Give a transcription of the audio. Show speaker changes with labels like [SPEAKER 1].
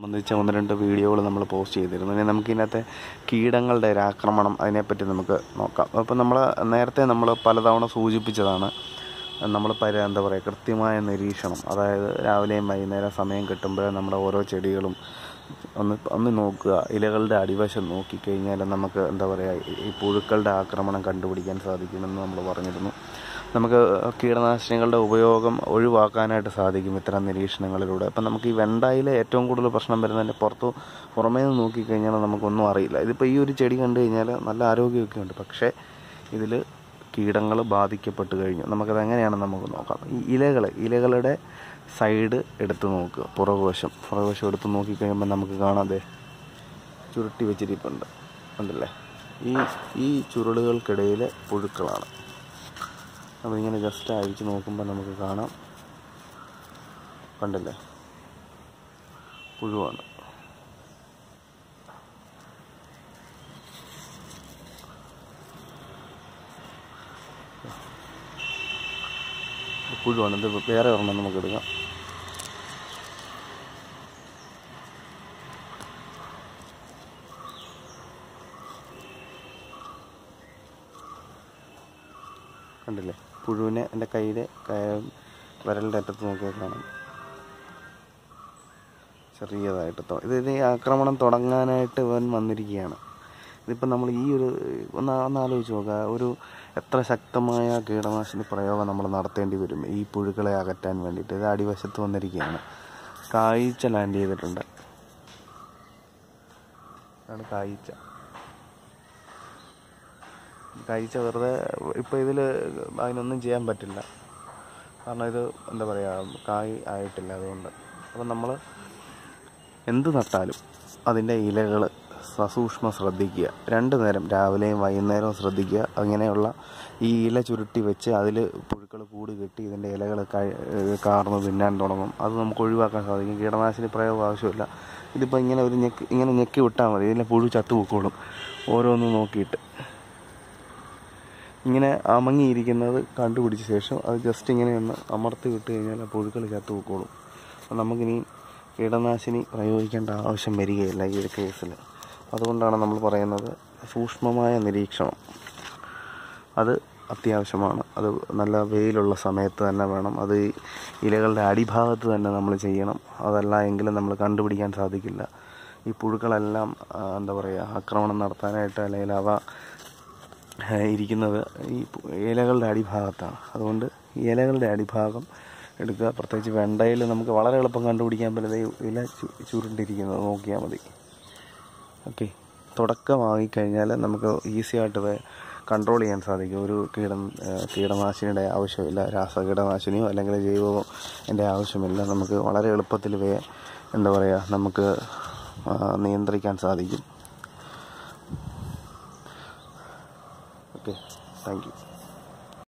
[SPEAKER 1] സംബന്ധിച്ച ഒന്ന് രണ്ട് വീഡിയോകൾ നമ്മൾ പോസ്റ്റ് ചെയ്തിരുന്നു. ഇനി നമുക്ക് ഇതിനകത്തെ കീടങ്ങളുടെ ഒരു ആക്രമണം അതിനെപ്പറ്റി നമുക്ക് നോക്കാം. അപ്പോൾ നമ്മൾ നേരത്തെ നമ്മൾ പലതവണ സൂചിപ്പിച്ചതാണ് നമ്മൾ പര എന്താ പറയുക കൃത്യമായ നിരീക്ഷണം. അതായത് രാവിലെയും വൈകുന്നേരം സമയം കിട്ടുമ്പോഴേ നമ്മുടെ ഓരോ ചെടികളും ഒന്ന് ഒന്ന് നോക്കുക. ഇലകളുടെ അടിവശം നോക്കിക്കഴിഞ്ഞാൽ നമുക്ക് എന്താ പറയുക ഈ പുഴുക്കളുടെ ആക്രമണം കണ്ടുപിടിക്കാൻ സാധിക്കുമെന്ന് നമ്മൾ പറഞ്ഞിരുന്നു. നമുക്ക് കീടനാശിനികളുടെ ഉപയോഗം ഒഴിവാക്കാനായിട്ട് സാധിക്കും ഇത്തരം നിരീക്ഷണങ്ങളിലൂടെ. അപ്പം നമുക്ക് ഈ വെണ്ടായിലെ ഏറ്റവും കൂടുതൽ പ്രശ്നം വരുന്നതിന്റെ പുറത്തു പുറമേ നിന്ന് നോക്കിക്കഴിഞ്ഞാൽ നമുക്കൊന്നും അറിയില്ല. ഇതിപ്പോൾ ഈ ഒരു ചെടി കണ്ടു കഴിഞ്ഞാൽ നല്ല ആരോഗ്യമൊക്കെ ഉണ്ട്. പക്ഷേ ഇതിൽ കീടങ്ങൾ ബാധിക്കപ്പെട്ട് കഴിഞ്ഞു. നമുക്കത് എങ്ങനെയാണെന്ന് നമുക്ക് നോക്കാം. ഈ ഇലകൾ ഇലകളുടെ സൈഡ് എടുത്ത് നോക്കുക. പുറകുവശം പുറകുവശം എടുത്ത് നോക്കിക്കഴിയുമ്പോൾ നമുക്ക് കാണാതെ ചുരുട്ടി വെച്ചിരിപ്പുണ്ട്. ഉണ്ടല്ലേ ഈ ഈ ചുരുളുകൾക്കിടയിലെ പുഴുക്കളാണ്. അപ്പോൾ ഇങ്ങനെ ജസ്റ്റ് അഴിച്ച് നോക്കുമ്പോൾ നമുക്ക് കാണാം. കണ്ടില്ലേ? പുഴുവാണ്. പുഴുവാണ്. ഇത് വേറെ ഒരെണ്ണം നമുക്ക് എടുക്കാം. കണ്ടില്ലേ? പുഴുവിനെ എന്റെ കയ്യിലെ വിരലിന്റെ അറ്റത്ത് നോക്കിയാൽ കാണാം. ചെറിയതായിട്ട് തൊ- ഇത് ഇത് ഈ ആക്രമണം തുടങ്ങാനായിട്ട് ഇവൻ വന്നിരിക്കുകയാണ്. ഇതിപ്പോൾ നമ്മൾ ഈ ഒരു ഒന്ന് ഒന്ന് ആലോചിച്ച് നോക്കുക ഒരു എത്ര ശക്തമായ കീടനാശിനി പ്രയോഗം നമ്മൾ നടത്തേണ്ടി വരും ഈ പുഴുക്കളെ അകറ്റാൻ വേണ്ടിയിട്ട്. ഇത് അടിവശത്ത് വന്നിരിക്കുകയാണ്. കായ്ച്ച ലാൻഡ് ചെയ്തിട്ടുണ്ട്. അതാണ് കായ്ച്ച കായ്ച്ച വെറുതെ ഇപ്പോൾ ഇതിൽ അതിനൊന്നും ചെയ്യാൻ പറ്റില്ല. കാരണം ഇത് എന്താ പറയുക കായ് ആയിട്ടില്ല അതുകൊണ്ട്. അപ്പം നമ്മൾ എന്ത് നട്ടാലും അതിന്റെ ഇലകൾ സസൂക്ഷ്മം ശ്രദ്ധിക്കുക. രണ്ട് നേരം രാവിലെയും വൈകുന്നേരവും ശ്രദ്ധിക്കുക. അങ്ങനെയുള്ള ഈ ഇല ചുരുട്ടി വെച്ച് അതിൽ പുഴുക്കൾ കൂടി കെട്ടി ഇതിന്റെ ഇലകൾ കാർന്ന് തിന്നാൻ തുടങ്ങും. അത് നമുക്ക് ഒഴിവാക്കാൻ സാധിക്കും. കീടനാശിനി പ്രയോഗം ആവശ്യമില്ല. ഇതിപ്പോൾ ഇങ്ങനെ ഒരു ഞെക്ക് ഇങ്ങനെ ഞെക്കി വിട്ടാൽ മതി. ഇതിന്റെ പുഴു ചത്തു പൊക്കോളും. ഓരോന്നും നോക്കിയിട്ട്. ഇങ്ങനെ അമങ്ങിയിരിക്കുന്നത് കണ്ടുപിടിച്ച ശേഷം അത് ജസ്റ്റ് ഇങ്ങനെ ഒന്ന് അമർത്തി വിട്ട് കഴിഞ്ഞാൽ ആ പുഴുക്കൾ ചത്തു പൊക്കോളും. അപ്പം നമുക്കിനി കീടനാശിനി പ്രയോഗിക്കേണ്ട ആവശ്യം വരികയില്ല ഈ ഒരു കേസിൽ അതുകൊണ്ടാണ് നമ്മൾ പറയുന്നത് സൂക്ഷ്മമായ നിരീക്ഷണം. അത് അത്യാവശ്യമാണ്. അത് നല്ല വെയിലുള്ള സമയത്ത് തന്നെ വേണം. അത് ഇലകളുടെ അടിഭാഗത്ത് തന്നെ നമ്മൾ ചെയ്യണം. അതല്ല എങ്കിലും നമ്മൾ കണ്ടുപിടിക്കാൻ സാധിക്കില്ല. ഈ പുഴുക്കളെല്ലാം എന്താ പറയുക ആക്രമണം നടത്താനായിട്ട് അല്ലെങ്കിൽ അവ ഇരിക്കുന്നത് ഈ ഇലകളുടെ അടിഭാഗത്താണ്. അതുകൊണ്ട് ഇലകളുടെ അടിഭാഗം എടുക്കുക. പ്രത്യേകിച്ച് വെണ്ടയിൽ നമുക്ക് വളരെ എളുപ്പം കണ്ടുപിടിക്കാൻ പറ്റുന്നത് ഇല ചുരുണ്ടിരിക്കുന്നത് നോക്കിയാൽ മതി. ഓക്കെ. തുടക്കമായി കഴിഞ്ഞാൽ നമുക്ക് ഈസി ആയിട്ട് കൺട്രോൾ ചെയ്യാൻ സാധിക്കും. ഒരു കീട കീടനാശിനിയുടെ ആവശ്യമില്ല. രാസ കീടനാശിനിയോ അല്ലെങ്കിൽ ജൈവമോ എന്റെ ആവശ്യമില്ല. നമുക്ക് വളരെ എളുപ്പത്തിൽ വേ എന്താ പറയുക നമുക്ക് നിയന്ത്രിക്കാൻ സാധിക്കും. okay. Thank you.